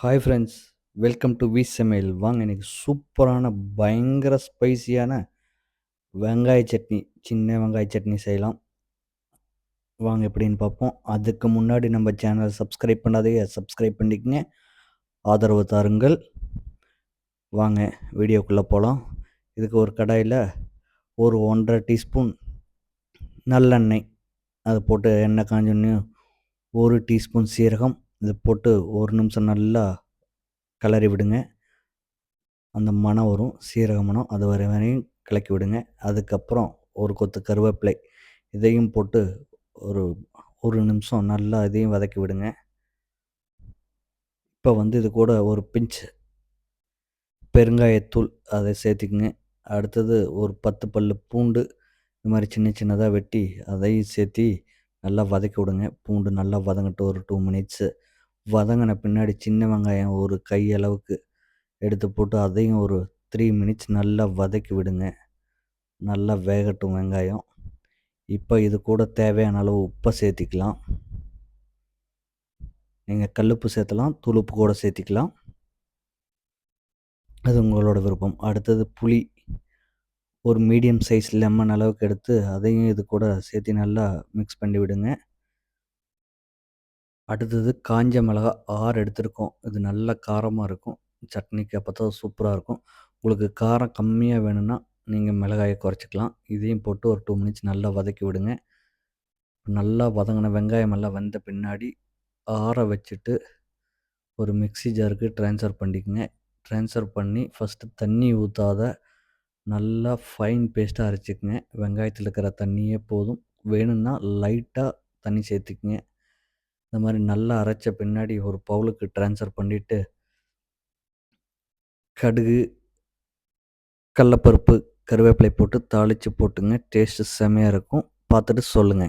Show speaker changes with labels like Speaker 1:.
Speaker 1: Hi friends welcome to we சமையல் வாங்க இன்றைக்கி சூப்பரான பயங்கர ஸ்பைசியான வெங்காய சட்னி சின்ன வெங்காய சட்னி செய்யலாம். வாங்க எப்படின்னு பார்ப்போம். அதுக்கு முன்னாடி நம்ம சேனலை சப்ஸ்கிரைப் பண்ணாதே சப்ஸ்கிரைப் பண்ணிக்கங்க. ஆதரவு தாருங்கள். வாங்க வீடியோக்குள்ளே போகலாம் இதுக்கு ஒரு கடாயில் ஒரு ஒன்றரை டீஸ்பூன் நல்லெண்ணெய் அதை போட்டு எண்ணெய் காஞ்சோன்னு ஒரு டீஸ்பூன் சீரகம் இது போட்டு ஒரு நிமிஷம் நல்லா கிளறி விடுங்க. அந்த மணம் வரும். சீரக மணம். அது வர வரையும் கிளக்கி விடுங்க. அதுக்கப்புறம் ஒரு கொத்து கருவேப்பிலை இதையும் போட்டு ஒரு ஒரு நிமிஷம் நல்லா இதையும் வதக்கி விடுங்க. இப்போ வந்து இது கூட ஒரு பிஞ்ச் பெருங்காயத்தூள் அதை சேர்த்துக்குங்க. அடுத்தது ஒரு பத்து பல் பூண்டு இது மாதிரி சின்ன சின்னதாக வெட்டி அதையும் சேர்த்து நல்லா வதக்கி விடுங்க. பூண்டு நல்லா வதங்கட்டும். ஒரு டூ மினிட்ஸு வதங்கின பின்னாடி சின்ன வெங்காயம் ஒரு கை அளவுக்கு எடுத்து போட்டு அதையும் ஒரு த்ரீ மினிட்ஸ் நல்லா வதக்கி விடுங்க. நல்லா வேகட்டும் வெங்காயம். இப்போ இது கூட தேவையான அளவு உப்பை சேர்த்திக்கலாம். நீங்கள் கல்லுப்பு சேர்த்தலாம் துளுப்பு கூட சேர்த்திக்கலாம். அது உங்களோட விருப்பம். அடுத்தது புளி. ஒரு மீடியம் சைஸ் லெமன் அளவுக்கு எடுத்து அதையும் இது கூட சேர்த்து நல்லா மிக்ஸ் பண்ணி விடுங்க. அடுத்தது காஞ்ச மிளகா ஆறு எடுத்திருக்கோம். இது நல்ல காரமாக இருக்கும். சட்னிக்கு அப்போ தான் சூப்பராக இருக்கும். உங்களுக்கு காரம் கம்மியாக வேணும்னா நீங்கள் மிளகாயை குறைச்சிக்கலாம். இதையும் போட்டு ஒரு டூ மினிட்ஸ் நல்லா வதக்கி விடுங்க. நல்லா வதங்கின வெங்காயம் எல்லாம் வந்த பின்னாடி ஆற வச்சுட்டு ஒரு மிக்ஸி ஜாருக்கு ட்ரான்ஸ்ஃபர் பண்ணிக்கோங்க. ட்ரான்ஸ்ஃபர் பண்ணி ஃபஸ்ட்டு தண்ணி ஊற்றாத நல்லா ஃபைன் பேஸ்ட்டாக அரைச்சிக்கங்க. வெங்காயத்தில் இருக்கிற தண்ணியே போதும். வேணும்னா லைட்டாக தண்ணி சேர்த்துக்குங்க. இந்த மாதிரி நல்லா அரைச்ச பின்னாடி ஒரு பவுலுக்கு ட்ரான்ஸ்ஃபர் பண்ணிவிட்டு கடுகு கடலப்பருப்பு கருவேப்பிலை போட்டு தாளித்து போட்டுங்க. டேஸ்ட்டு செமையாக இருக்கும். பார்த்துட்டு சொல்லுங்கள்